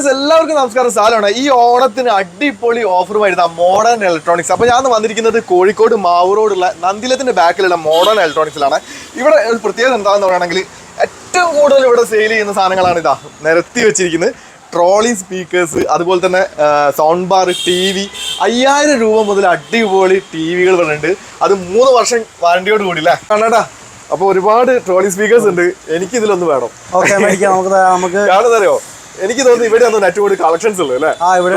Friends എല്ലാവർക്കും നമസ്കാരം. സാലാണ് ഈ ഓണത്തിന് അടിപൊളി ഓഫർ വരുന്ന മോഡേൺ ഇലക്ട്രോണിക്സ് അപ്പോൾ ഞാൻ വന്നിരിക്കുന്നത് കോഴിക്കോട് മാവൂർ റോഡുള്ള നന്ദിലത്തിന്റെ ബാക്കിലുള്ള മോഡേൺ ഇലക്ട്രോണിക്സിലാണ് ഇവിടെ ഒരു പ്രത്യേകത എന്താണെന്ന് പറയുകയാണെങ്കിൽ ഏറ്റവും കൂടുതൽ ഇവിടെ സെയിൽ ചെയ്യുന്ന സാധനങ്ങളാണ് ഇതാ നിരത്തി വെച്ചിരിക്കുന്നത്. ട്രോളി സ്പീക്കേഴ്സ് അതുപോലെ തന്നെ സൗണ്ട് ബാർ ടി വി അയ്യായിരം രൂപ മുതൽ അടിപൊളി ടി വികൾ വരുന്നുണ്ട് അത് മൂന്ന് വർഷം വാറണ്ടിയോട് കൂടി അല്ലേ കണ്ണടാ അപ്പൊ ഒരുപാട് ട്രോളി സ്പീക്കേഴ്സ് ഉണ്ട്. എനിക്ക് ഇതിലൊന്ന് വേണം ഓക്കെ നമുക്ക് കാണുന്നറിയോ എനിക്ക് തോന്നുന്നു ഇവിടെ ഒന്നും ഏറ്റവും കൂടുതൽ കളക്ഷൻസ് ഉള്ളു അല്ലേ? ആ ഇവിടെ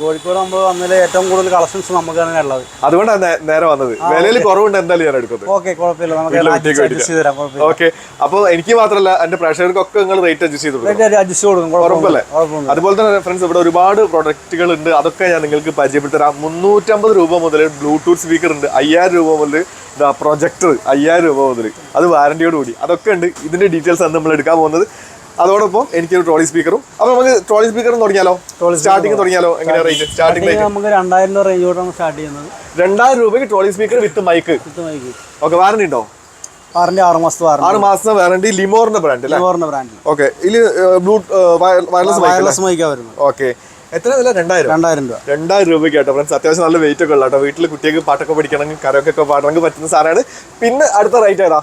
കോഴിക്കോട് നമ്മൾ വന്നതിൽ ഏറ്റവും കൂടുതൽ കളക്ഷൻസ് നമുക്ക് തന്നെ ഉള്ളത്. അതുകൊണ്ടാണ് നേരെ വന്നത്. വിലയിൽ കുറവുണ്ട് എന്തായാലും ഞാൻ എടുക്കുന്നത്. ഓക്കെ കുഴപ്പമില്ല. നമുക്ക് ഓക്കെ. അപ്പൊ എനിക്ക് മാത്രമല്ല എന്റെ പ്രേക്ഷകർക്കൊക്കെ നിങ്ങൾ റേറ്റ് അഡ്ജസ്റ്റ് ചെയ്ത് കൊടുക്കും അഡ്ജസ്റ്റ് കൊടുക്കും. കുഴപ്പമില്ല. അതുപോലെ തന്നെ ഫ്രണ്ട്സ് ഇവിടെ ഒരുപാട് പ്രൊഡക്റ്റുകൾ ഉണ്ട് അതൊക്കെ ഞാൻ നിങ്ങൾക്ക് പരിചയപ്പെടുത്തരാം മുന്നൂറ്റമ്പത് രൂപ മുതൽ ബ്ലൂടൂത്ത് സ്പീക്കർ ഉണ്ട്. അയ്യായിരം രൂപ മുതൽ പ്രൊജക്ടർ അയ്യായിരം രൂപ മുതൽ. അത് വാറണ്ടിയോട് കൂടി. അതൊക്കെ ഉണ്ട്. ഇതിന്റെ ഡീറ്റെയിൽസ് ആണ് നമ്മൾ എടുക്കാൻ പോകുന്നത്. അതോടൊപ്പം എനിക്കൊരു ട്രോളി സ്പീക്കറും. അപ്പൊ നമുക്ക് ട്രോളി സ്പീക്കറും തുടങ്ങിയാലോ? സ്റ്റാർട്ടിംഗ് തുടങ്ങിയാലോ? എങ്ങനെയാ റേറ്റ് സ്റ്റാർട്ടിംഗ് നമുക്ക് രണ്ടായിരം രൂപ റേഞ്ച് തൊട്ടാണ് സ്റ്റാർട്ട് ചെയ്യുന്നത്. രണ്ടായിരം രൂപയ്ക്ക് trolley speaker with mic with mic okay warranty ഉണ്ടോ? വാറണ്ടി ആറ് മാസത്തെ വാറണ്ടി ആറ് മാസം വാറണ്ടി ലിമോറിന്റെ ബ്രാൻഡ് ലിമോറിന്റെ ബ്രാൻഡ് ഓക്കെ ഇതിൽ ബ്ലൂ വയർലെസ് വയർലെസ് മൈക്കാ വരുന്നത്. ഓക്കെ എത്ര വില? രണ്ടായിരം? രണ്ടായിരം രൂപ. രണ്ടായിരം രൂപയ്ക്ക് കേട്ടോ ഫ്രണ്ട്സ് അത്യാവശ്യം നല്ല വെയിറ്റ് ഒക്കെ ഉള്ള കേട്ടോ വീട്ടിൽ കുട്ടികൾക്ക് പാട്ടൊക്കെ പഠിക്കണമെങ്കിൽ കരൊക്കെ പാടണമെങ്കിൽ പറ്റുന്ന സാധനമാണ്. പിന്നെ അടുത്ത റേറ്റ് ഏതാ?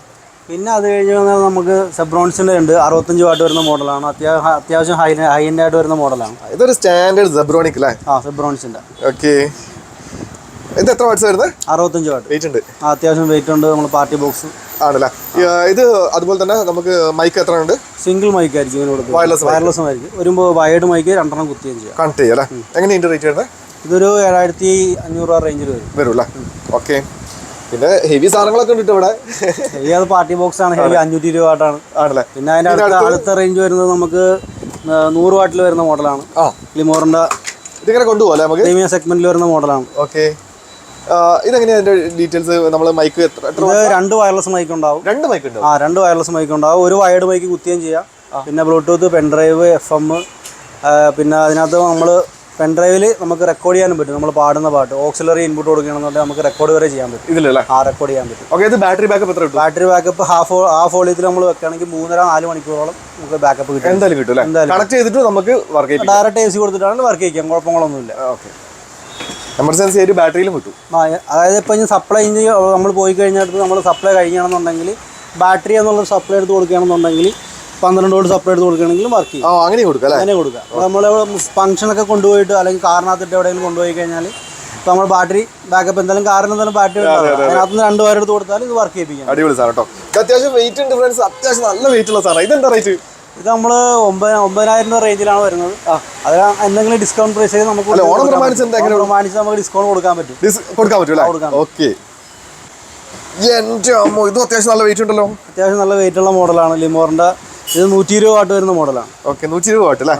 പിന്നെ അത് കഴിഞ്ഞ് വന്നാൽ നമുക്ക് സെബ്രോൺസിന്റെ ഉണ്ട്. അറുപത്തഞ്ച് വാട്ട് വരുന്ന മോഡലാണ്. അത്യാവശ്യം അത്യാവശ്യം ഹൈ ഹൈ എൻഡ് ആയിട്ട് വരുന്ന മോഡലാണ്. ഇതൊരു സ്റ്റാൻഡേർഡ് സെബ്രോണിക് അല്ലേ ആ സെബ്രോൺസിന്റെ ഓക്കെ ഇത് എത്ര വാട്ട്സ് വരുന്നത്? അറുപത്തഞ്ച് വാട്ട് വെയിറ്റ് ഉണ്ട്. ആ അത്യാവശ്യം വെയിറ്റ് ഉണ്ട്. നമ്മൾ പാർട്ടി ബോക്സ് ആണല്ലേ? ഇത് അതുപോലെ തന്നെ നമുക്ക് മൈക്ക് എത്ര ഉണ്ട്? സിംഗിൾ മൈക്ക് ആയിരിക്കും ഇതിനോട് വയർലെസ് വയർലെസ് ആയിരിക്കും വരുമ്പോൾ വയേർഡ് മൈക്ക് രണ്ടെണ്ണം കുത്തുകയും ചെയ്യാം കണക്ട് ചെയ്യാം അല്ലേ? എങ്ങനെയുണ്ട് റേറ്റ് വരുന്നത്? ഇതൊരു ഏഴായിരത്തി അഞ്ഞൂറ് രൂപ റേഞ്ചിൽ വരും. വരും അല്ലേ ഓക്കെ പിന്നെ ഹെവി സാധനങ്ങളൊക്കെ ഉണ്ട് ഇവിടെ. ഹെവി അത് പാർട്ടി ബോക്സ് ആണ്. ഹെവി അഞ്ഞൂറ്റി ഇരുപത് വാട്ടാണ് ആണല്ലേ? പിന്നെ അതിന്റെ അടുത്ത അടുത്ത റേഞ്ച് വരുന്നത് നമുക്ക് നൂറ് വാട്ടിൽ വരുന്ന മോഡലാണ്. ആ. ലിമോറിന്റെ ഇതിങ്ങനെ കൊണ്ടുപോകല്ലേ നമുക്ക്? പ്രീമിയം സെഗ്മെന്റിൽ വരുന്ന മോഡലാണ്. ഓക്കെ ഇതെങ്ങനെയാണ് അതിന്റെ ഡീറ്റെയിൽസ് നമ്മൾ മൈക്ക് എത്ര രണ്ട് വയർലെസ് മൈക്ക് ഉണ്ടാവും. രണ്ട് മൈക്ക് ഉണ്ടോ? ആ രണ്ട് വയർലെസ് മൈക്ക് ഉണ്ടാവും. ഒരു വയർഡ് മൈക്ക് കുത്തുകയും ചെയ്യാം. പിന്നെ ബ്ലൂടൂത്ത് പെൻഡ്രൈവ് എഫ് എം പിന്നെ അതിനകത്ത് നമ്മൾ പെൻഡ്രൈവിൽ നമുക്ക് റെക്കോർഡ് ചെയ്യാനും പറ്റും. നമ്മൾ പാടുന്ന പാട്ട്. ഓക്സിലറി ഇൻപുട്ട് കൊടുക്കുകയാണെന്നുണ്ടെങ്കിൽ നമുക്ക് റെക്കോർഡ് വരെ ചെയ്യാൻ പറ്റും. ഇതിലല്ലേ? ആ റെക്കോർഡ് ചെയ്യാൻ പറ്റും. ഓക്കെ ഇത് ബാറ്ററി ബാക്കപ്പ് എത്ര കിട്ടും? ബാറ്ററി ബാക്കപ്പ് ഹാഫ് ഹാഫ് വോളിയത്തിൽ നമ്മൾ വെക്കുകയാണെങ്കിൽ മൂന്നര നാല് മണിക്കൂറോളം നമുക്ക് ബാക്കപ്പ് കിട്ടും. എന്തായാലും കിട്ടും എന്തായാലും. കണക്ട് ചെയ്തിട്ട് നമുക്ക് വർക്ക് ചെയ്യാം ഡയറക്റ്റ് എ സി കൊടുത്തിട്ടാണ് വർക്ക് ചെയ്യിക്കാം കുഴപ്പങ്ങളൊന്നുമില്ല. ഓക്കെ എമർജൻസി ആയിട്ട് ബാറ്ററിയിലും കിട്ടും. ആ, അതായത് ഇപ്പം ഇനി സപ്ലൈ നമ്മൾ പോയി കഴിഞ്ഞിടത്ത് നമ്മൾ സപ്ലൈ കഴിഞ്ഞാണെന്നുണ്ടെങ്കിൽ ബാറ്ററി എന്നുള്ള സപ്ലൈ എടുത്ത് കൊടുക്കുകയാണെന്നുണ്ടെങ്കിൽ പന്ത്രണ്ട് വോൾട്ട് സപ്ലൈ എടുത്ത് കൊടുക്കുകയാണെങ്കിലും വർക്ക് ചെയ്യും. ആ അങ്ങനെ കൊടുക്കാം. അങ്ങനെ കൊടുക്കുക നമ്മൾ ഫംഗ്ഷനൊക്കെ കൊണ്ടുപോയിട്ട് അല്ലെങ്കിൽ കാറിനകത്തിട്ട് എവിടെയെങ്കിലും കൊണ്ടുപോയി കഴിഞ്ഞാൽ ഇപ്പോൾ നമ്മൾ ബാറ്ററി ബാക്കപ്പ് എന്തായാലും കാറിന് എന്തായാലും ബാറ്ററി അതിനകത്ത് നിന്ന് രണ്ട് പേരെടുത്ത് കൊടുത്താൽ ഇത് വർക്ക് ചെയ്യിപ്പിക്കാം. അടിപൊളി സാർ കേട്ടോ. അത്യാവശ്യം വെയിറ്റ് ഉണ്ട് ഫ്രണ്ട്സ് അത്യാവശ്യം നല്ല വെയിറ്റ് ഉള്ള സാധനം ഇതെന്താ റേറ്റ് ഇത് നമ്മൾ ഒമ്പത് ഒമ്പതിനായിരം രൂപ റേഞ്ചിലാണ് വരുന്നത്. അത് എന്തെങ്കിലും ഡിസ്കൗണ്ട് പ്രൈസ് നമുക്ക് ഓണം കൊടുക്കാൻ പ്രമാണിച്ച് നമുക്ക് ഡിസ്കൗണ്ട് കൊടുക്കാൻ പറ്റും. കൊടുക്കാൻ പറ്റും കൊടുക്കാം. ഓക്കെ. എന്റെ അമ്മോ ഇതും അത്യാവശ്യം നല്ല വെയിറ്റ് ഉണ്ടല്ലോ. അത്യാവശ്യം നല്ല വെയിറ്റ് ഉള്ള മോഡലാണ് ലിമോറിന്റെ ഇത് നൂറ്റി ഇരുപത് വാട്ട് വരുന്ന മോഡലാണ്. ഓക്കെ നൂറ്റി ഇരുപത് വാട്ട് അല്ലേ?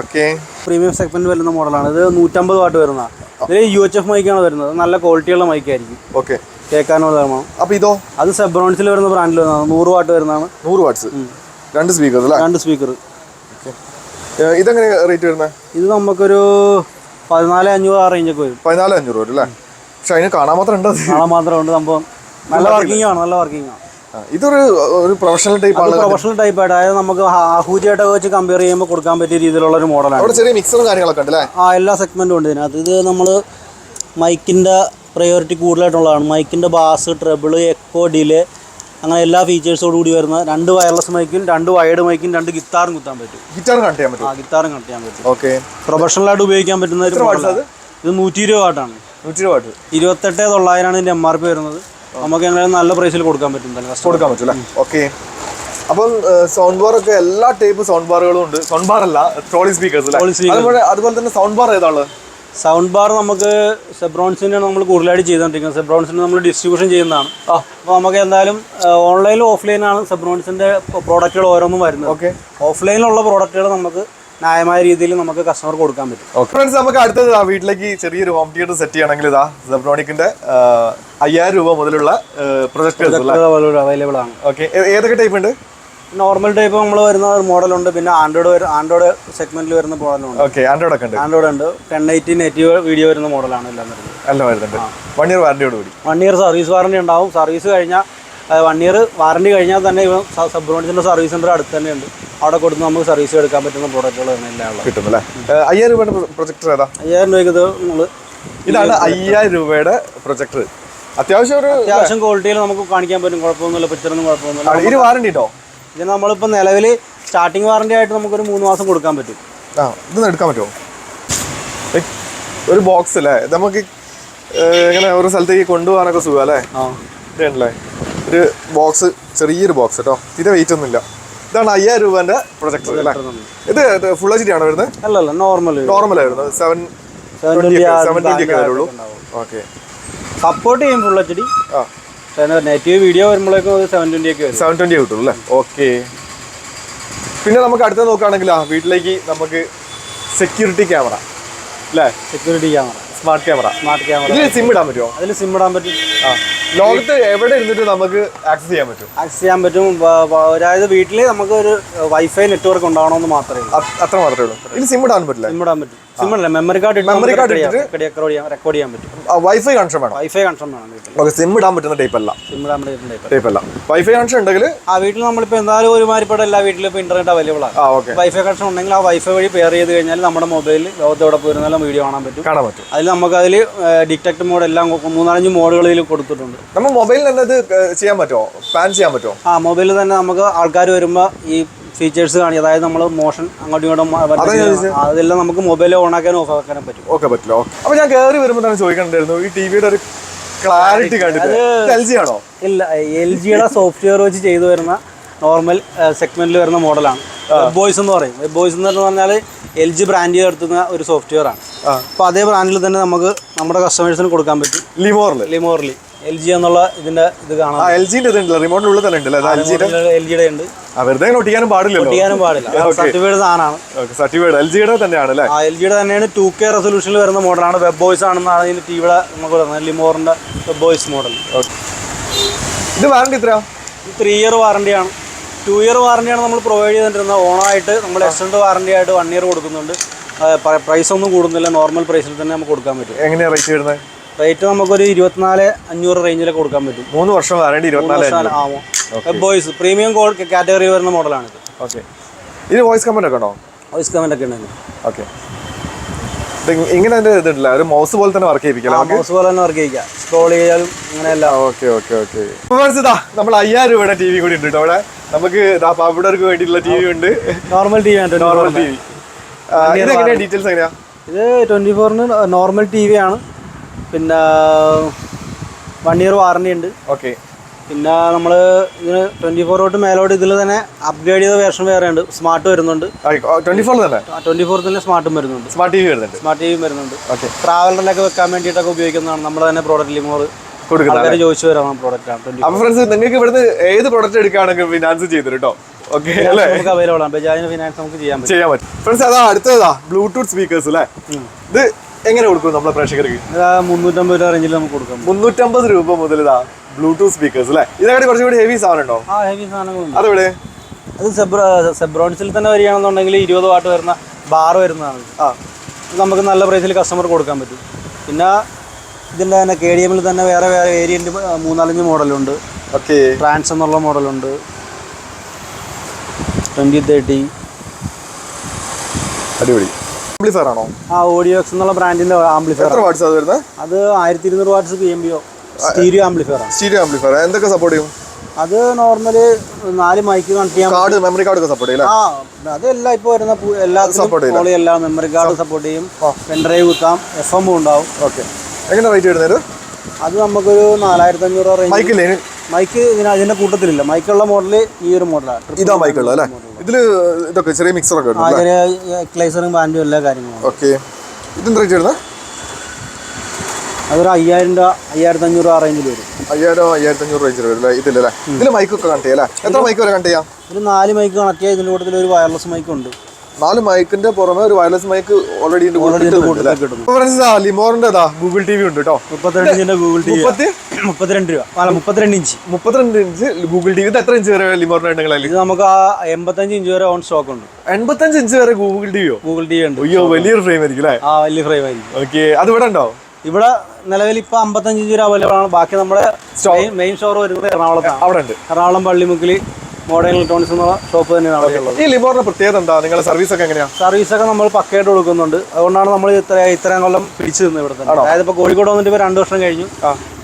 ഓക്കെ. പ്രീമിയം സെഗ്മെന്റ് വരുന്ന മോഡലാണ്. ഇത് നൂറ്റമ്പത് വാട്ട് വരുന്ന ഇതിൽ യു എച്ച് എഫ് മൈക്കാണ് വരുന്നത്. നല്ല ക്വാളിറ്റിയുള്ള മൈക്കായിരിക്കും ഓക്കെ. കേൾക്കാനുള്ളതാണ് അപ്പൊ ഇതോ? അത് സെബ്രോൺസിൽ വരുന്ന ബ്രാൻഡിൽ വരുന്നതാണ്. നൂറ് വാട്ട് വരുന്നതാണ്. നൂറ് വാട്ട്സ്. രണ്ട് സ്പീക്കർ രണ്ട് സ്പീക്കർ ഇതെങ്ങനെ റേറ്റ് വരുന്നത് ഇത് നമുക്കൊരു പതിനാല് അഞ്ഞൂറ് ആ റേഞ്ചൊക്കെ വരും. പതിനാല് അഞ്ഞൂറ് വരും അല്ലേ? പക്ഷെ അതിന് കാണാൻ മാത്രം ഉണ്ട് കാണാൻ മാത്രമേ ഉണ്ട്. സംഭവം നല്ല വർക്കിംഗ് ആണ് നല്ല വർക്കിംഗ് ആണ്. ഇതൊരു ഒരു പ്രൊഫഷണൽ ടൈപ്പ് ആണ് പ്രൊഫഷണൽ ടൈപ്പ് ആയിട്ട്. അതായത് നമുക്ക് ആഹൂജിയായിട്ട് വെച്ച് കമ്പയർ ചെയ്യുമ്പോൾ കൊടുക്കാൻ പറ്റിയ രീതിയിലുള്ള ഒരു മോഡലാണ് അവിടെ ചെറിയ മിക്സറും കാര്യങ്ങളൊക്കെ ഉണ്ട് അല്ലേ ആ എല്ലാ സെഗ്മെന്റും ഉണ്ട് ഇതിനകത്ത്. ഇത് നമ്മൾ മൈക്കിന്റെ പ്രയോറിറ്റി കൂടുതലായിട്ടുള്ളതാണ്. മൈക്കിന്റെ ബാസ് ട്രബിൾ എക്കോ ഡിലേ അങ്ങനെ എല്ലാ ഫീച്ചേഴ്സോട് കൂടി വരുന്ന രണ്ട് വയർലെസ് മൈക്കും രണ്ട് വയർഡ് മൈക്കും രണ്ട് ഗിത്താറും കുത്താൻ പറ്റും. ഗിറ്റാറും കണക്ട് ചെയ്യാൻ പറ്റും. ആ ഗിത്താറും കണക്ട് ചെയ്യാൻ പറ്റും. ഓക്കെ പ്രൊഫഷണലായിട്ട് ഉപയോഗിക്കാൻ പറ്റുന്ന ഒരു. ഇത് നൂറ്റി ഇരുപത് വാട്ടാണ് നൂറ്റി ഇരുപത് വാട്ട് ഇരുപത്തെട്ട് തൊള്ളായിരമാണ് ഇതിന്റെ എം ആർ പി വരുന്നത്. നമുക്ക് ഞങ്ങൾ നല്ല പ്രൈസിൽ കൊടുക്കാൻ പറ്റും കൊടുക്കാൻ പറ്റും ഓക്കെ അപ്പം സൗണ്ട് ബാർ ഒക്കെ എല്ലാ ടൈപ്പ് സൗണ്ട് ബാറുകളും ഉണ്ട്. സൗണ്ട് ബാർ അല്ല ട്രോളി സ്പീക്കേഴ്സ് അതുപോലെ അതുപോലെ തന്നെ സൗണ്ട് ബാർ ഏതാണ് സൗണ്ട് ബാർ നമുക്ക് സെബ്രോൺസിന്റെ നമ്മൾ കൂടുതലായിട്ട് ചെയ്തുകൊണ്ടിരിക്കുന്നത് സെബ്രോൺസിന് നമ്മൾ ഡിസ്ട്രിബ്യൂഷൻ ചെയ്യുന്നതാണ്. അപ്പോൾ നമുക്ക് എന്തായാലും ഓൺലൈനിലും ഓഫ്ലൈനാണ് സെബ്രോൺസിന്റെ പ്രോഡക്റ്റുകൾ ഓരോന്നും വരുന്നത്. ഓക്കെ ഓഫ്ലൈനിലുള്ള പ്രോഡക്റ്റുകൾ നമുക്ക് ന്യായമായ രീതിയിൽ നമുക്ക് കസ്റ്റമർ കൊടുക്കാൻ പറ്റും. ഫ്രണ്ട്സ് നമുക്ക് അടുത്തത് ആ വീട്ടിലേക്ക് ചെറിയൊരു ഹോം തിയേറ്റർ സെറ്റ് ചെയ്യണമെങ്കിൽ ഇതാ സെബ്രോണിക്കിന്റെ അയ്യായിരം രൂപ മുതലുള്ള പ്രൊജക്ടർ അവൈലബിൾ ആണ്. ഓക്കെ. ഏതൊക്കെ ടൈപ്പ് ഉണ്ട്? നോർമൽ ടൈപ്പ് നമ്മൾ വരുന്ന ഒരു മോഡലുണ്ട് പിന്നെ ആൻഡ്രോയിഡ് ആൻഡ്രോയിഡ് സെഗ്മെന്റിൽ വരുന്ന മോഡലുണ്ട് ഓക്കെ ആൻഡ്രോയിഡ് ഒക്കെ ഉണ്ട്. ആൻഡ്രോയിഡ് ഉണ്ട്. ടെൻ എയ്റ്റി നെറ്റീവ് വീഡിയോ വരുന്ന മോഡലാണ് എല്ലാം വരുന്നത്. എല്ലാം വരുന്നുണ്ട് വൺ ഇയർ വാറന്റിയോട് കൂടി വൺ ഇയർ സർവീസ് വാറണ്ടി ഉണ്ടാവും. സർവീസ് കഴിഞ്ഞാൽ വൺ ഇയർ വാറണ്ടി കഴിഞ്ഞാൽ തന്നെ ഇവ സബ്രോണിച്ചിന്റെ സർവീസ് സെന്റർ അടുത്ത് തന്നെയുണ്ട് അവിടെ കൊടുത്ത് നമുക്ക് സർവീസ് എടുക്കാൻ പറ്റുന്ന പ്രോഡക്റ്റുകൾ തന്നെ എല്ലാം കിട്ടുന്നല്ലേ? അയ്യായിരം രൂപയുടെ പ്രൊജക്ടർ ഏതാ? അയ്യായിരം രൂപയ്ക്ക് ഇത് നമ്മൾ ഇതാണ് അയ്യായിരം രൂപയുടെ പ്രൊജക്ടർ അത്യാവശ്യം ഒരു അത്യാവശ്യം ക്വാളിറ്റിയിൽ നമുക്ക് കാണിക്കാൻ പറ്റും. കുഴപ്പമൊന്നുമില്ല. പിക്ചറൊന്നും കുഴപ്പമൊന്നുമില്ല. ഇത് വാറണ്ടി കേട്ടോ ഇത് നമ്മളിപ്പോൾ നിലവിൽ സ്റ്റാർട്ടിങ് വാറണ്ടി ആയിട്ട് നമുക്കൊരു മൂന്ന് മാസം കൊടുക്കാൻ പറ്റും. ആ ഇത് എടുക്കാൻ പറ്റുമോ? ഒരു ബോക്സ് അല്ലേ നമുക്ക് ഇങ്ങനെ ഒരു സ്ഥലത്തേക്ക് കൊണ്ടുപോകാനൊക്കെ സുഖം അല്ലേ? ആ. ഇതല്ലേ ഒരു ബോക്സ് ചെറിയൊരു ബോക്സ് കേട്ടോ തീരെ വെയിറ്റ് ഒന്നുമില്ല. ഇതാണ് അയ്യായിരം രൂപന്റെ പ്രൊജക്ടർ അല്ലേ? ഇത് ഫുൾ എച്ച് ഡി ആണോ വരുന്നത്? അല്ലല്ല നോർമൽ നോർമൽ ആയിരുന്നു. Seven seven twenty twenty seven twenty ഒക്കെ വരുള്ളൂ. ഓക്കെ സപ്പോർട്ട് ചെയ്യും ഫുൾ എച്ച് ഡി ആ. നെഗറ്റീവ് വീഡിയോ വരുമ്പോഴേക്കും ഒരു സെവൻ ട്വന്റി ഒക്കെ വരും. സെവൻ ട്വന്റി കിട്ടും അല്ലേ? ഓക്കെ പിന്നെ നമുക്ക് അടുത്ത നോക്കുകയാണെങ്കിൽ ആ വീട്ടിലേക്ക് നമുക്ക് സെക്യൂരിറ്റി ക്യാമറ അല്ലേ? Security camera smart camera smart camera ഇതിൽ സിം ഇടാൻ പറ്റുമോ? അതിൽ സിം ഇടാൻ പറ്റും. ആ. ലോകത്ത് എവിടെ ഇരുന്നിട്ട് നമുക്ക് ആക്സസ് ചെയ്യാൻ പറ്റും. ആക്സസ് ചെയ്യാൻ പറ്റും. അതായത് വീട്ടിൽ നമുക്ക് ഒരു വൈഫൈ നെറ്റ്വർക്ക് ഉണ്ടാവണമെന്ന് മാത്രമേ ഉള്ളൂ. അത്ര മാത്രമേ ഉള്ളൂ. ഇതിൽ സിം ഇടാൻ പറ്റില്ല. സിം ഇടാൻ പറ്റും. സിം അല്ല memory card memory card record ചെയ്യാൻ പറ്റും. വൈഫൈ കണക്ഷൻ വേണം. വൈഫൈ കണക്ഷൻ വേണം ഓക്കെ സിം ഇടാൻ പറ്റുന്ന ടൈപ്പ് അല്ല. സിം ഇടാൻ പറ്റുന്ന ടൈപ്പ് അല്ല. വൈഫൈ കണക്ഷൻ ഉണ്ടെങ്കിൽ ആ വീട്ടിൽ നമ്മളിപ്പോൾ എന്തായാലും ഒരുമാതിരിപ്പെട്ട എല്ലാ വീട്ടിലും ഇപ്പോൾ ഇന്റർനെറ്റ് അവൈലബിൾ ആണ്. വൈഫൈ കണക്ഷൻ ഉണ്ടെങ്കിൽ ആ വൈഫൈ വഴി പെയർ ചെയ്ത് കഴിഞ്ഞാൽ നമ്മുടെ മൊബൈലിൽ ലോകത്തോടെ പോയിരുന്നാലും വീഡിയോ കാണാൻ പറ്റും. കാണാൻ പറ്റും. അതിൽ നമുക്ക് അതിൽ ഡിറ്റക്ട് മോഡ് എല്ലാം മൂന്നാലഞ്ച് മോഡുകളിൽ കൊടുത്തിട്ടുണ്ട്. നമ്മൾ മൊബൈലിൽ തന്നെ ഇത് ചെയ്യാൻ പറ്റുമോ പാൻ ചെയ്യാൻ പറ്റുമോ ആ മൊബൈലിൽ തന്നെ നമുക്ക് ആൾക്കാർ വരുമ്പോൾ ഈ ഫീച്ചേഴ്സ് കാണി അതായത് നമ്മൾ മോഷൻ അങ്ങോട്ടും ഇങ്ങോട്ടും അതെല്ലാം നമുക്ക് മൊബൈൽ ഓൺ ആക്കാനും ഓഫ് ആക്കാനും പറ്റും. ഓക്കെ പറ്റില്ല. അപ്പൊ ഞാൻ കയറി വരുമ്പോൾ തന്നെ ചോദിക്കണ്ടായിരുന്നു ഈ ടിവിയുടെ ഒരു ക്ലാരിറ്റി കണ്ടിട്ട്. എൽ ജി ആണോ? ഇല്ല എൽ ജിയുടെ സോഫ്റ്റ്വെയർ വെച്ച് ചെയ്തു വരുന്ന നോർമൽ സെഗ്മെന്റിൽ വരുന്ന മോഡലാണ് വെബ് ബോയ്സ് എന്ന് പറയും. വെബ് ബോയ്സ് എന്ന് പറഞ്ഞാൽ എൽ ജി ബ്രാൻഡ് നടത്തുന്ന ഒരു സോഫ്റ്റ്വെയർ ആണ്. അപ്പോൾ അതേ ബ്രാൻഡിൽ തന്നെ നമുക്ക് നമ്മുടെ കസ്റ്റമേഴ്സിന് കൊടുക്കാൻ പറ്റും. ലിമോറിൽ ലിമോർലി എൽ ജി എന്നുള്ള ഇതിന്റെ ഇത് കാണാം. എൽ ജിന്റെ ഇതുണ്ടല്ലോ ഉള്ളിൽ തന്നെ ഉണ്ടല്ലോ എൽ ജിയുടെ എൽ ജിയുടെ ഉണ്ട്. വെറുതെ ഒട്ടിക്കാനും പാടില്ല ഒട്ടിക്കാനും പാടില്ല. സർട്ടിഫൈഡ് സാധനമാണ്. സർട്ടിഫൈഡ് എൽ ജിയുടെ തന്നെയാണ് അല്ലേ? എൽ ജിയുടെ തന്നെയാണ് ടു കെ റെസൊല്യൂഷനിൽ വരുന്ന മോഡലാണ് വെബ് ബോയ്സ് ആണെന്നാണ് ഇതിന് ടിവിയുടെ നമുക്ക് പറയുന്നത് ലിമോറിന്റെ വെബ് ബോയ്സ് മോഡൽ ഇത് വാറണ്ടി എത്രയാ? ത്രീ ഇയർ വാറണ്ടിയാണ് ടു ഇയർ വാറണ്ടിയാണ് നമ്മൾ പ്രൊവൈഡ് ചെയ്തിട്ടിരുന്നത് ഓണായിട്ട് നമ്മൾ എക്സ്റ്റൻഡ് വാറണ്ടി ആയിട്ട് വൺ ഇയർ കൊടുക്കുന്നുണ്ട്. പ്രൈസ് ഒന്നും കൂടുന്നില്ല. നോർമൽ പ്രൈസിൽ തന്നെ നമുക്ക് കൊടുക്കാൻ പറ്റും. എങ്ങനെയാണ് റേറ്റ് വരുന്നത്? റേറ്റ് നമുക്കൊരു ഇരുപത്തിനാല് അഞ്ഞൂറ് റേഞ്ചിലൊക്കെ കൊടുക്കാൻ പറ്റും. മൂന്ന് വർഷം വാറണ്ടി ഇരുപത്തിനാല് ബോയ്സ് പ്രീമിയം കാറ്റഗറി വരുന്ന മോഡലാണ് ഇത് ഓക്കെ ഇത് വോയിസ് കമന്റ് ഒക്കെ ഉണ്ടോ? വോയിസ് കമന്റ് ഒക്കെ ഉണ്ടെങ്കിൽ ഓക്കെ ഇങ്ങനെ ഇതുണ്ടല്ല ഒരു മൗസ് പോലെ തന്നെ വർക്ക് ചെയ്യിപ്പിക്കാം മൗസ് പോലെ തന്നെ വർക്ക് ചെയ്യിക്കാം. സ്ക്രോൾ ചെയ്യാലും അങ്ങനെയല്ല ഓക്കെ ഓക്കെ ഓക്കെ ഇതാ നമ്മൾ അയ്യായിരം രൂപയുടെ ടി വി കൂടി ഉണ്ട് കേട്ടോ അവിടെ. നമുക്ക് പാവപ്പെട്ടവർക്ക് വേണ്ടിയിട്ടുള്ള ടി വി ഉണ്ട്. Normal T V normal T V details എങ്ങനെയാ ഇത് ട്വന്റി ഫോറിന് നോർമൽ ടി വി ആണ്. പിന്നെ വൺ ഇയർ വാറണ്ടി ഉണ്ട്. ഓക്കെ പിന്നെ നമ്മൾ ഇതിന് ട്വന്റി ഫോർ തൊട്ട് മേലോട്ട് ഇതിൽ തന്നെ അപ്ഗ്രേഡ് ചെയ്ത വേർഷൻ വേറെ ഉണ്ട്. സ്മാർട്ട് വരുന്നുണ്ട്. ട്വന്റി ഫോർ തന്നെ? ട്വന്റി ഫോർ തന്നെ സ്മാർട്ടും വരുന്നുണ്ട്. സ്മാർട്ട് ടി വി വരുന്നുണ്ട്. സ്മാർട്ട് ടി വി വരുന്നുണ്ട്. ഓക്കെ ട്രാവലറിലൊക്കെ വെക്കാൻ വേണ്ടിയിട്ടൊക്കെ ഉപയോഗിക്കുന്നതാണ് നമ്മുടെ തന്നെ പ്രോഡക്റ്റ് ലിമോർ കൊടുക്കുന്നത് ചോദിച്ചു വരാം പ്രോഡക്റ്റ് ആണ്. അപ്പോൾ ഫ്രണ്ട്സ് നിങ്ങൾക്ക് ഇവിടുന്ന് ഏത് പ്രോഡക്റ്റ് എടുക്കുകയാണെങ്കിൽ ഫിനാൻസ് ചെയ്തു കേട്ടോ നമുക്ക് അവൈലബിൾ ആണ്. ബജാജിന് ഫിനാൻസ് നമുക്ക് ചെയ്യാൻ പറ്റും. ചെയ്യാൻ പറ്റും. ഫ്രണ്ട്സ് അതാ അടുത്തതാ. ബ്ലൂടൂത്ത് സ്പീക്കേഴ്സ് അല്ലേ ഇത് എങ്ങനെ കൊടുക്കും നമ്മളെ പ്രേക്ഷകർക്ക്? ഇത് മുന്നൂറ്റമ്പത് രൂപ റേഞ്ചിൽ നമുക്ക് കൊടുക്കാം. മുന്നൂറ്റമ്പത് രൂപ മുതൽ ഇതാ ബ്ലൂടൂത്ത് സ്പീക്കേഴ്സ് അല്ലേ ഇതൊക്കെ കുറച്ചുകൂടി ഹെവി സാധനം ഉണ്ടോ? ആ ഹെവി സാധനങ്ങളുണ്ട്. അതെവിടെ? അത് സെബ്രോൺസിൽ തന്നെ വരികയാണെന്നുണ്ടെങ്കിൽ ഇരുപത് വാട്ട് വരുന്ന ബാർ വരുന്നതാണ്. ആ. നമുക്ക് നല്ല പ്രൈസിൽ കസ്റ്റമർ കൊടുക്കാൻ പറ്റും. പിന്നെ ഇതിന്റെ തന്നെ കെ ഡി എമ്മിൽ തന്നെ വേറെ വേറെ വേരിയന്റ് മൂന്നാലഞ്ച് മോഡലുണ്ട് ഓക്കെ ട്രാൻസ് എന്നുള്ള മോഡലുണ്ട് ട്വന്റി തേർട്ടി. അടിപൊളി. ആംപ്ലിഫയർ ആണോ? ആ ഓഡിയോ എക്സ് എന്നുള്ള ബ്രാൻഡിന്റെ ആംപ്ലിഫയർ എത്ര വാട്ട്സ് അത് വരുന്നത്? അത് ആയിരത്തി ഇരുന്നൂറ് watts P M B O stereo amplifier ആണ്. സ്റ്റീരിയോ ആംപ്ലിഫയർ എന്തൊക്കെ സപ്പോർട്ട് ചെയ്യും? അത് നോർമലി നാല് മൈക്ക് കണക്ട് ചെയ്യാം കാർഡ് മെമ്മറി കാർഡ് സപ്പോർട്ട് ചെയ്യില്ല ആ അതെല്ലാം ഇപ്പോൾ വരുന്ന എല്ലാ സപ്പോർട്ട് ചെയ്യും. എല്ലാം മെമ്മറി കാർഡ് സപ്പോർട്ട് ചെയ്യും. പെൻഡ്രൈവ് കുത്താം എഫ് എം ഉണ്ടാവും. ഓക്കെ എങ്ങനെ റേറ്റ് വരുന്നത്? അത് നമുക്കൊരു നാലായിരത്തി അഞ്ഞൂറ് റേഞ്ച് മൈക്കില്ലേ മൈക്ക് ഇതിന് അതിന്റെ കൂട്ടത്തിലില്ല. മൈക്കുള്ള മോഡൽ ഈ ഒരു മോഡലാണ് ഇതാ മൈക്കുള്ള അല്ലേ? ഇതിൽ ഇതൊക്കെ ചെറിയ മിക്സർ ഒക്കെ ക്ലൈസറും ബാൻഡും എല്ലാ കാര്യങ്ങളും ഓക്കെ. ഇതെന്ത് റേറ്റ് വരുന്നത്? അതൊരു അയ്യായിരം രൂപ അയ്യായിരത്തി അഞ്ഞൂറ് രൂപ റേഞ്ചിൽ വരും. അയ്യായിരം അയ്യായിരത്തി അഞ്ഞൂറ് റേഞ്ചിൽ വരും അല്ലേ? ഇതിലല്ലേ ഇതിൽ മൈക്കൊക്കെ കണക്ട് ചെയ്യാം അല്ലേ? എത്ര മൈക്ക് വരെ കണക്ട് ചെയ്യാം? ഒരു നാല് മൈക്ക് കണക്ട് ചെയ്യാം. ഇതിന്റെ കൂട്ടത്തിൽ ഒരു വയർലെസ് മൈക്ക് ഉണ്ട്. നാല് മൈക്കിന്റെ പുറമെ ഒരു വയർലെസ് മൈക്ക് ഓൾറെഡി ലിമോറിന്റെ ഗൂഗിൾ ടി വി ഉണ്ട് കേട്ടോ മുപ്പത്തിരണ്ട് ഇഞ്ചിന്റെ ഗൂഗിൾ ടി വി മുപ്പത്തിരണ്ട് രൂപ. മുപ്പത്തിരണ്ട് ഇഞ്ച്. മുപ്പത്തിരണ്ട് ഇഞ്ച് ഗൂഗിൾ ടി വി. എത്ര ഇഞ്ച് വരെ ലിമോറിന്റെ ഇത് നമുക്ക് ആ എൺപത്തഞ്ച് ഇഞ്ച് വരെ ഓൺ സ്റ്റോക്ക് ഉണ്ട്. എൺപത്തഞ്ച് ഇഞ്ച് വരെ ഗൂഗിൾ ടി വിയോ? ഗൂഗിൾ ടി വി ഉണ്ട്. അയ്യോ വലിയൊരു ഫ്രെയിം ആയിരിക്കും അല്ലേ? ആ വലിയ ഫ്രെയിം ആയിരിക്കും. ഓക്കെ അത് ഇവിടെ ഉണ്ടോ? ഇവിടെ നിലവിൽ ഇപ്പൊ അമ്പത്തഞ്ച് ഇഞ്ച് വരെ അവൈലബിൾ ആണ്. ബാക്കി നമ്മുടെ മെയിൻ സ്റ്റോർ വരുന്നത് എറണാകുളത്താണ്. അവിടെ ഉണ്ട്. എറണാകുളം പള്ളിമുക്കിൽ മോഡേൺ ഇലക്ട്രോണിക്സ് എന്നുള്ള ഷോപ്പ് തന്നെയാണ് ഈ ലിബോറിന്റെ പ്രത്യേകത എന്താ? നിങ്ങളുടെ സർവീസ് ഒക്കെ എങ്ങനെയാണ് സർവീസ് ഒക്കെ നമ്മൾ പക്കയായിട്ട് കൊടുക്കുന്നുണ്ട്. അതുകൊണ്ടാണ് നമ്മൾ ഇത്ര ഇത്രയും കൊല്ലം പിടിച്ചു നിന്ന് ഇവിടെ തന്നെ അതായത് ഇപ്പോൾ കോഴിക്കോട് വന്നിട്ട് ഇപ്പോൾ രണ്ട് വർഷം കഴിഞ്ഞു.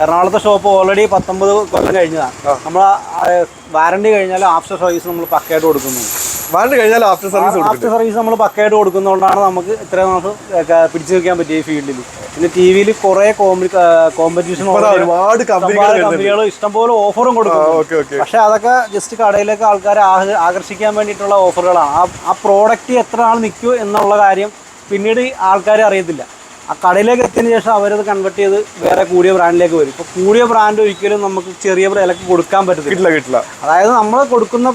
എറണാകുളത്തെ ഷോപ്പ് ഓൾറെഡി പത്തൊമ്പത് കൊല്ലം കഴിഞ്ഞതാണ് നമ്മൾ വാറണ്ടി കഴിഞ്ഞാൽ ആഫ്റ്റർ സർവീസ് നമ്മൾ പക്കയായിട്ട് കൊടുക്കുന്നുണ്ട്. വാറണ്ടി കഴിഞ്ഞാൽ ആഫ്റ്റർ സർവീസ് ആഫ്റ്റർ സർവീസ് നമ്മൾ പക്കയായിട്ട് കൊടുക്കുന്നതുകൊണ്ടാണ് നമുക്ക് ഇത്രയും മാസം പിടിച്ചു നിൽക്കാൻ പറ്റിയ ഈ ഫീൽഡിൽ പിന്നെ ടി വിയിൽ കുറെ കോമ്പറ്റീഷൻ ഒരുപാട് കമ്പനികൾ ഇഷ്ടംപോലെ ഓഫറും കൊടുക്കും പക്ഷെ അതൊക്കെ ജസ്റ്റ് കടയിലേക്ക് ആൾക്കാരെ ആകർഷിക്കാൻ വേണ്ടിയിട്ടുള്ള ഓഫറുകളാണ് ആ പ്രോഡക്റ്റ് എത്ര നാൾ നിൽക്കൂ എന്നുള്ള കാര്യം പിന്നീട് ആൾക്കാരെ അറിയത്തില്ല. ആ കടയിലേക്ക് എത്തിയതിന് ശേഷം അവരത് കൺവെർട്ട് ചെയ്ത് വേറെ കൂടിയ ബ്രാൻഡിലേക്ക് വരും. ഇപ്പോൾ കൂടിയ ബ്രാൻഡ് ഒരിക്കലും നമുക്ക് ചെറിയ വിലക്ക് കൊടുക്കാൻ പറ്റത്തില്ല. കിട്ടില്ല അതായത് നമ്മൾ കൊടുക്കുന്ന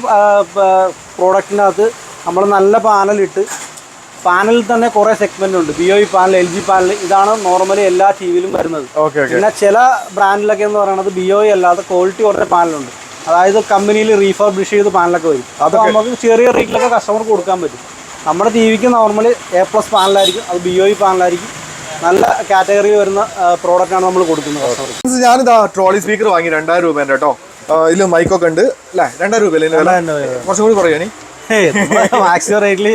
പ്രോഡക്റ്റിനകത്ത് നമ്മൾ നല്ല പാനലിട്ട് പാനലിൽ തന്നെ കുറെ സെഗ്മെന്റ് ഉണ്ട്. B O E panel L G panel ഇതാണ് നോർമലി എല്ലാ ടി വിയിലും വരുന്നത്. പിന്നെ ചില ബ്രാൻഡിലൊക്കെ എന്ന് പറയുന്നത് ബി ഒ അല്ലാതെ ക്വാളിറ്റി കുറഞ്ഞ പാനലുണ്ട്. അതായത് കമ്പനിയിൽ റീഫർബിഷ് ചെയ്ത് പാനലൊക്കെ വരും. അപ്പോൾ നമുക്ക് ചെറിയ റേറ്റിലൊക്കെ കസ്റ്റമർക്ക് കൊടുക്കാൻ പറ്റും. നമ്മുടെ ടി വിക്ക് നോർമലി എ പ്ലസ് പാനലായിരിക്കും അത് ബി ഒ പാനലായിരിക്കും. നല്ല കാറ്റഗറിയിൽ വരുന്ന പ്രോഡക്റ്റ് ആണ് നമ്മൾ കൊടുക്കുന്നത് ഞാൻ ഞാനിതാ ട്രോളി സ്പീക്കർ വാങ്ങി രണ്ടായിരം രൂപ കേട്ടോ. ഇതിൽ മൈക്കൊക്കെ ഉണ്ട്. അല്ലേ? രണ്ടായിരം രൂപ അല്ലേ? കുറച്ചും കൂടി പറയാനി മാക്സിമം റേറ്റിൽ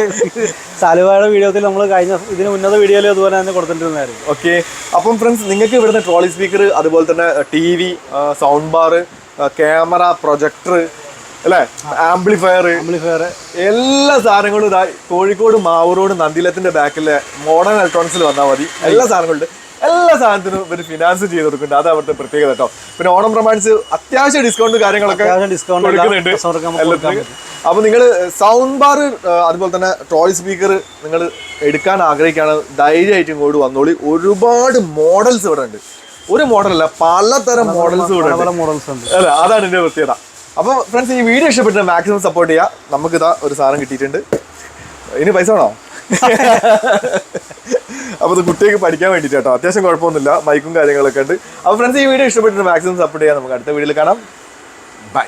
സാലുവാടെ വീഡിയോത്തിൽ നമ്മൾ കഴിഞ്ഞ ഇതിന് ഉന്നത വീഡിയോയിൽ അതുപോലെ തന്നെ കൊടുത്തിട്ടുണ്ടായിരുന്നു. ഓക്കെ അപ്പം ഫ്രണ്ട്സ് നിങ്ങൾക്ക് ഇവിടുന്ന് ട്രോളി സ്പീക്കർ അതുപോലെ തന്നെ T V sound bar camera projector അല്ലേ? ആംപ്ലിഫയർ ആംപ്ലിഫയർ എല്ലാ സാധനങ്ങളും ഇതാ കോഴിക്കോട് മാവൂരോട് നന്ദിലത്തിന്റെ ബാക്കിലെ മോഡേൺ ഇലക്ട്രോണിക്സിൽ വന്നാൽ മതി. എല്ലാ സാധനങ്ങളുണ്ട്. എല്ലാ സാധനത്തിനും ഇവർ ഫിനാൻസ് ചെയ്ത് കൊടുക്കുന്നുണ്ട്. അത് അവിടുത്തെ പ്രത്യേകത കേട്ടോ പിന്നെ ഓണം പ്രമാണിച്ച് അത്യാവശ്യം ഡിസ്കൗണ്ട് കാര്യങ്ങളൊക്കെ കൊടുക്കുന്നുണ്ട്. അപ്പൊ നിങ്ങൾ സൗണ്ട് ബാർ അതുപോലെ തന്നെ ട്രോയ് സ്പീക്കർ നിങ്ങൾ എടുക്കാൻ ആഗ്രഹിക്കുകയാണ്. ധൈര്യമായിട്ട് ഇങ്ങോട്ട് വന്നോളി. ഒരുപാട് മോഡൽസ് ഇവിടെ ഉണ്ട്. ഒരു മോഡലല്ല പലതരം മോഡൽസ് ഇവിടെ ഉണ്ട്. അല്ല അതാണ് എന്റെ പ്രത്യേകത. അപ്പോൾ ഫ്രണ്ട്സ് ഈ വീഡിയോ ഇഷ്ടപ്പെട്ട മാക്സിമം സപ്പോർട്ട് ചെയ്യുക നമുക്ക് ഇതാ ഒരു സാധനം കിട്ടിയിട്ടുണ്ട്. ഇനി പൈസ വേണോ? അപ്പോൾ ഇത് കുട്ടികൾക്ക് പഠിക്കാൻ വേണ്ടിയിട്ട് കേട്ടോ. അത്യാവശ്യം കുഴപ്പമൊന്നുമില്ല. മൈക്കും കാര്യങ്ങളൊക്കെ ഉണ്ട്. അപ്പോൾ ഫ്രണ്ട്സ് ഈ വീഡിയോ ഇഷ്ടപ്പെട്ടിട്ട് മാക്സിമം സപ്പോർട്ട് ചെയ്യാം നമുക്ക് അടുത്ത വീഡിയോയിൽ കാണാം. ബൈ